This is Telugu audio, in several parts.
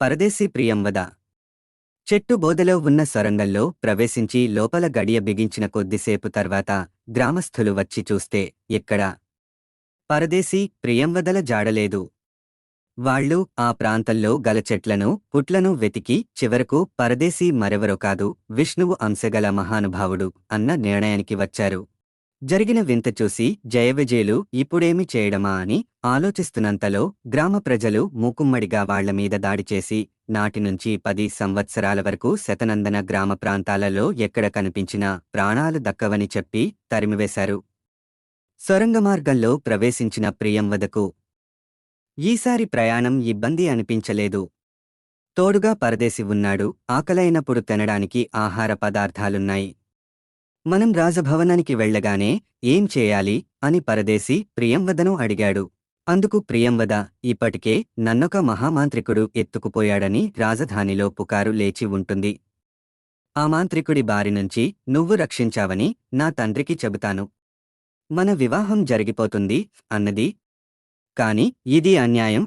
పరదేశీ ప్రియంవద చెట్టు బోదలో ఉన్న సొరంగంలో ప్రవేశించి లోపల గడియ బిగించిన కొద్దిసేపు తర్వాత గ్రామస్థులు వచ్చి చూస్తే ఎక్కడ? పరదేశీ ప్రియంవదల జాడలేదు. వాళ్ళు ఆ ప్రాంతంలో గల చెట్లను పుట్లను వెతికి చివరకు పరదేశీ మరెవరో కాదు విష్ణువు అంశగల మహానుభావుడు అన్న నిర్ణయానికి వచ్చారు. జరిగిన వింత చూసి జయవిజయులు ఇప్పుడేమి చేయడమా అని ఆలోచిస్తున్నంతలో గ్రామ ప్రజలు మూకుమ్మడిగా వాళ్ళ మీద దాడి చేసి నాటి నుంచి పది సంవత్సరాల వరకు శతనందన గ్రామ ప్రాంతాలలో ఎక్కడ కనిపించినా ప్రాణాలు దక్కవని చెప్పి తరిమివేశారు. సొరంగ మార్గంలో ప్రవేశించిన ప్రియంవదకు ఈసారి ప్రయాణం ఇబ్బంది అనిపించలేదు. తోడుగా పరదేశి ఉన్నాడు. ఆకలైనప్పుడు తినడానికి ఆహార పదార్థాలున్నాయి. మనం రాజభవనానికి వెళ్ళగానే ఏం చేయాలి? అని పరదేశి ప్రియంవదను అడిగాడు. అందుకు ప్రియంవద ఇప్పటికే నన్నొక మహామాంత్రికుడు ఎత్తుకుపోయాడని రాజధానిలో పుకారు లేచి ఉంటుంది. ఆ మాంత్రికుడి బారి నుంచి నువ్వు రక్షించావని నా తండ్రికి చెబుతాను. మన వివాహం జరిగిపోతుంది అన్నది. కాని ఇది అన్యాయం.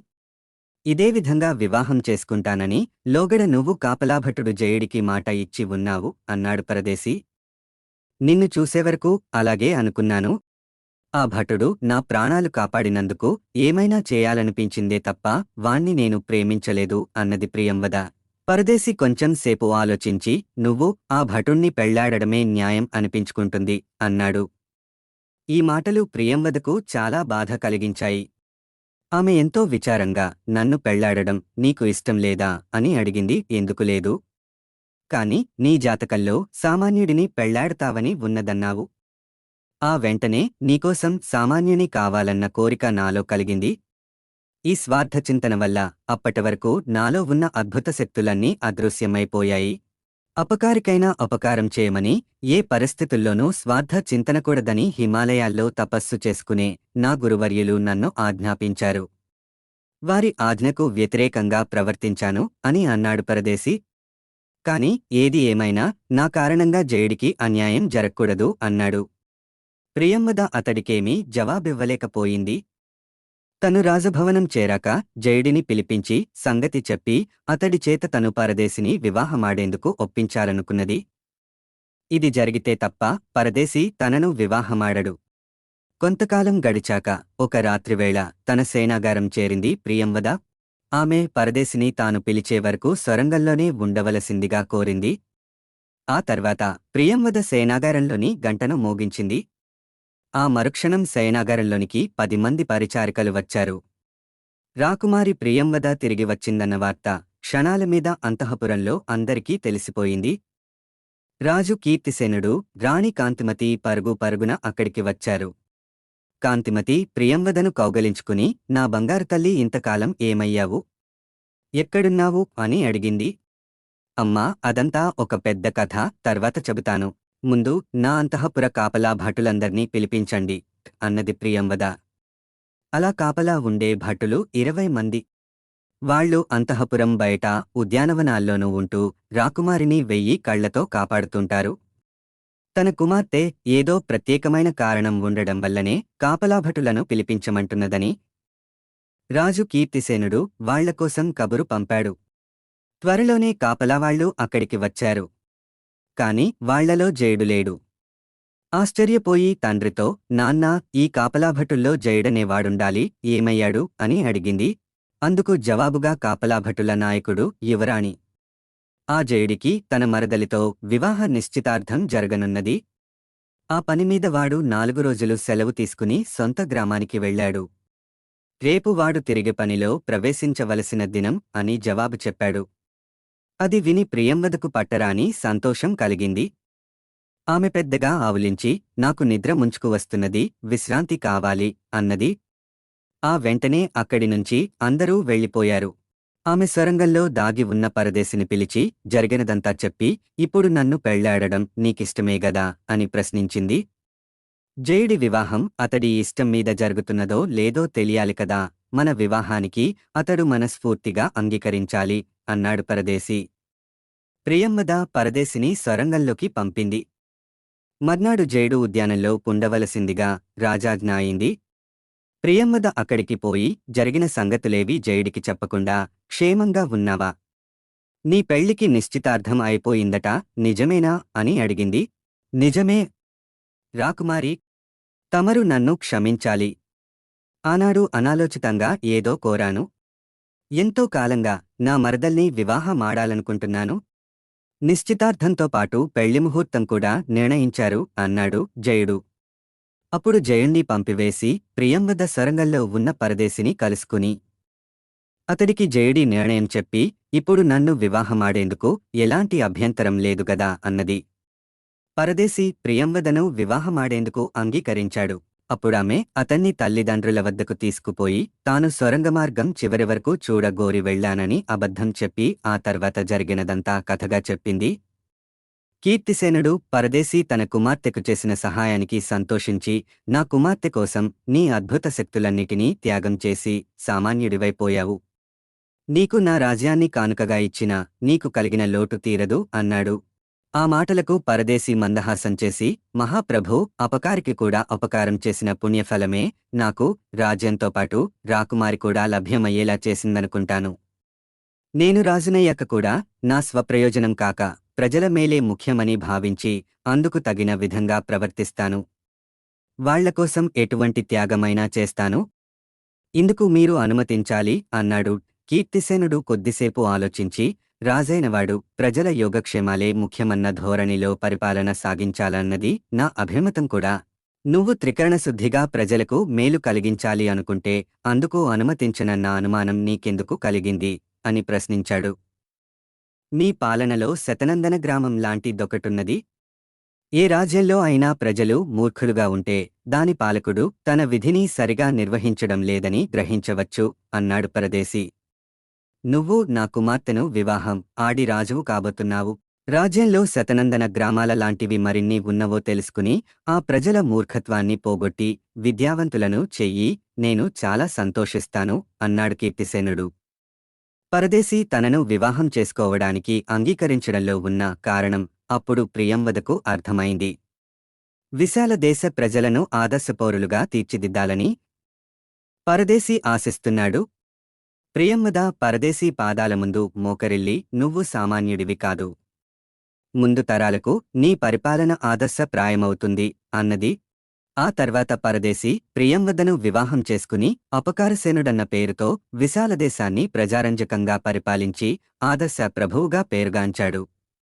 ఇదే విధంగా వివాహం చేసుకుంటానని లోగడ నువ్వు కాపలాభటుడు జయుడికి మాట ఇచ్చి ఉన్నావు అన్నాడు పరదేశి నిన్ను చూసేవరకు అలాగే అనుకున్నాను. ఆ భటుడు నా ప్రాణాలు కాపాడినందుకు ఏమైనా చేయాలనిపించిందే తప్ప వాణ్ణి నేను ప్రేమించలేదు అన్నది ప్రియంవద. పరదేశి కొంచెం సేపు ఆలోచించి నువ్వు ఆ భటుణ్ణి పెళ్ళాడడమే న్యాయం అనిపించుకుంటుంది అన్నాడు. ఈ మాటలు ప్రియంవదకు చాలా బాధ కలిగించాయి. ఆమె ఎంతో విచారంగా నన్ను పెళ్ళాడడం నీకు ఇష్టం లేదా అని అడిగింది. ఎందుకు లేదు? కాని నీ జాతకంలో సామాన్యుడిని పెళ్ళాడతావని ఉన్నదన్నావు. ఆ వెంటనే నీకోసం సామాన్యుని కావాలన్న కోరిక నాలో కలిగింది. ఈ స్వార్థ చింతన వల్ల అప్పటివరకు నాలో ఉన్న అద్భుత శక్తులన్నీ అదృశ్యమైపోయాయి. అపకారికైనా అపకారం చేయమని ఏ పరిస్థితుల్లోనూ స్వార్థ చింతనకూడదని హిమాలయాల్లో తపస్సు చేసుకునే నా గురువర్యులు నన్ను ఆజ్ఞాపించారు. వారి ఆజ్ఞకు వ్యతిరేకంగా ప్రవర్తించాను అని అన్నాడు పరదేశి కాని ఏది ఏమైనా నా కారణంగా జయుడికి అన్యాయం జరగకూడదు అన్నాడు. ప్రియంవద అతడికేమీ జవాబివ్వలేకపోయింది. తను రాజభవనం చేరాక జయుడిని పిలిపించి సంగతి చెప్పి అతడి చేత తను పరదేశిని వివాహమాడేందుకు ఒప్పించాలనుకున్నది. ఇది జరిగితే తప్ప పరదేశి తనను వివాహమాడడు. కొంతకాలం గడిచాక ఒక రాత్రివేళ తన సేనాగారం చేరింది ప్రియంవద. ఆమె పరదేశిని తాను పిలిచే వరకు సొరంగంలోనే ఉండవలసిందిగా కోరింది. ఆ తర్వాత ప్రియంవద సేనాగారంలోని గంటను మోగించింది. ఆ మరుక్షణం సేనాగారంలోనికి పది మంది పరిచారికలు వచ్చారు. రాకుమారి ప్రియంవద తిరిగి వచ్చిందన్న వార్త క్షణాల మీద అంతఃపురంలో అందరికీ తెలిసిపోయింది. రాజు కీర్తిసేనుడు రాణి కాంతిమతి పరుగు పరుగున అక్కడికి వచ్చారు. కాంతిమతి ప్రియంవదను కౌగలించుకుని నా బంగారు తల్లి ఇంతకాలం ఏమయ్యావు? ఎక్కడున్నావు? అని అడిగింది. అమ్మా అదంతా ఒక పెద్ద కథ తర్వాత చెబుతాను. ముందు నా అంతఃపుర కాపలా భటులందర్నీ పిలిపించండి అన్నది ప్రియంవద. అలా కాపలా ఉండే భటులు ఇరవై మంది. వాళ్ళు అంతఃపురం బయట ఉద్యానవనాల్లోనూ ఉంటూ రాకుమారిని వెయ్యి కళ్ళతో కాపాడుతుంటారు. తన కుమార్తె ఏదో ప్రత్యేకమైన కారణం ఉండడం వల్లనే కాపలాభటులను పిలిపించమంటున్నదని రాజు కీర్తిసేనుడు వాళ్ళకోసం కబురు పంపాడు. త్వరలోనే కాపలావాళ్ళు అక్కడికి వచ్చారు. కాని వాళ్ళలో జయుడులేడు ఆశ్చర్యపోయి తండ్రితో నాన్నా ఈ కాపలాభటుల్లో జయుడనేవాడుండాలి ఏమయ్యాడు? అని అడిగింది. అందుకు జవాబుగా కాపలాభటుల నాయకుడు యువరాణి ఆ జయుడికి తన మరదలితో వివాహ నిశ్చితార్థం జరగనున్నది. ఆ పనిమీద వాడు నాలుగు రోజులు సెలవు తీసుకుని సొంత గ్రామానికి వెళ్ళాడు. రేపు వాడు తిరిగి పనిలో ప్రవేశించవలసిన దినం అని జవాబు చెప్పాడు. అది విని ప్రియంవదకు పట్టరాని సంతోషం కలిగింది. ఆమె పెద్దగా ఆవులించి నాకు నిద్ర ముంచుకు వస్తున్నది విశ్రాంతి కావాలి అన్నది. ఆ వెంటనే అక్కడి నుంచి అందరూ వెళ్ళిపోయారు. ఆమె సొరంగంలో దాగి ఉన్న పరదేశిని పిలిచి జరిగినదంతా చెప్పి ఇప్పుడు నన్ను పెళ్ళాడడం నీకిష్టమే గదా? అని ప్రశ్నించింది. జయుడి వివాహం అతడి ఇష్టం మీద జరుగుతున్నదో లేదో తెలియాలి కదా. మన వివాహానికి అతడు మనస్ఫూర్తిగా అంగీకరించాలి అన్నాడు పరదేశి. ప్రియంవద పరదేశిని సొరంగంలోకి పంపింది. మర్నాడు జయుడు ఉద్యానంలో పుండవలసిందిగా రాజాజ్ఞ అయింది. ప్రియంవద అక్కడికి పోయి జరిగిన సంగతులేవి జయుడికి చెప్పకుండా క్షేమంగా ఉన్నావా? నీ పెళ్ళికి నిశ్చితార్థం అయిపోయిందట నిజమేనా? అని అడిగింది. నిజమే. రాకుమారి తమరు నన్ను క్షమించాలి. ఆనాడు అనాలోచితంగా ఏదో కోరాను. ఎంతో కాలంగా నా మరదల్ని వివాహమాడాలనుకుంటున్నాను నిశ్చితార్థంతో పాటు పెళ్ళి ముహూర్తం కూడా నిర్ణయించారు అన్నాడు జయుడు. అప్పుడు జయుణ్ణి పంపివేసి ప్రియంవద సొరంగంలో ఉన్న పరదేశిని కలుసుకుని అతడికి జయుడి నిర్ణయం చెప్పి ఇప్పుడు నన్ను వివాహమాడేందుకు ఎలాంటి అభ్యంతరం లేదు గదా అన్నది. పరదేశి ప్రియంవదను వివాహమాడేందుకు అంగీకరించాడు. అప్పుడామె అతన్ని తల్లిదండ్రుల వద్దకు తీసుకుపోయి తాను సొరంగమార్గం చివరి వరకు చూడగోరి వెళ్ళానని అబద్ధం చెప్పి ఆ తర్వాత జరిగినదంతా కథగా చెప్పింది కీర్తిసేనుడు పరదేశీ తన కుమార్తెకు చేసిన సహాయానికి సంతోషించి నా కుమార్తె కోసం నీ అద్భుత శక్తులన్నిటినీ త్యాగం చేసి సామాన్యుడివైపోయావు. నీకు నా రాజ్యాన్ని కానుకగా ఇచ్చిన నీకు కలిగిన లోటు తీరదు అన్నాడు. ఆ మాటలకు పరదేశీ మందహాసం చేసి మహాప్రభు అపకారికి కూడా అపకారం చేసిన పుణ్యఫలమే నాకు రాజ్యంతో పాటు రాకుమారి కూడా లభ్యమయ్యేలా చేసిందనుకుంటాను. నేను రాజునయ్యాక కూడా నా స్వప్రయోజనం కాక ప్రజల మేలే ముఖ్యమని భావించి అందుకు తగిన విధంగా ప్రవర్తిస్తాను. వాళ్ళకోసం ఎటువంటి త్యాగమైనా చేస్తాను. ఇందుకు మీరు అనుమతించాలి అన్నాడు. కీర్తిసేనుడు కొద్దిసేపు ఆలోచించి రాజైనవాడు ప్రజల యోగక్షేమాలే ముఖ్యమన్న ధోరణిలో పరిపాలన సాగించాలన్నది నా అభిమతం కూడా. నువ్వు త్రికరణశుద్ధిగా ప్రజలకు మేలు కలిగించాలి అనుకుంటే అందుకు అనుమతించనన్న అనుమానం నీకెందుకు కలిగింది? అని ప్రశ్నించాడు. మీ పాలనలో శతనందన గ్రామం లాంటిదొకటున్నది. ఏ రాజ్యంలో అయినా ప్రజలు మూర్ఖులుగా ఉంటే దాని పాలకుడు తన విధిని సరిగా నిర్వహించడం లేదని గ్రహించవచ్చు అన్నాడు పరదేశి. నువ్వు నా కుమార్తెను వివాహం ఆడి రాజువు కాబోతున్నావు. రాజ్యంలో శతనందన గ్రామాల లాంటివి మరిన్ని ఉన్నవో తెలుసుకుని ఆ ప్రజల మూర్ఖత్వాన్ని పోగొట్టి విద్యావంతులను చెయ్యి నేను చాలా సంతోషిస్తాను అన్నాడు కీర్తిసేనుడు. పరదేశీ తనను వివాహం చేసుకోవడానికి అంగీకరించడంలో ఉన్న కారణం అప్పుడు ప్రియంవదకు అర్థమైంది. విశాల దేశ ప్రజలను ఆదర్శపౌరులుగా తీర్చిదిద్దాలని పరదేశీ ఆశిస్తున్నాడు. ప్రియంవద పరదేశీ పాదాల ముందు మోకరిల్లి నువ్వు సామాన్యుడివి కాదు. ముందు తరాలకు నీ పరిపాలన ఆదర్శప్రాయమవుతుంది అన్నది ఆ తర్వాత పరదేశి ప్రియంవదను వివాహం చేసుకుని అపకారసేనుడన్న పేరుతో విశాలదేశాన్ని ప్రజారంజకంగా పరిపాలించి ఆదర్శ ప్రభువుగా పేరుగాంచాడు.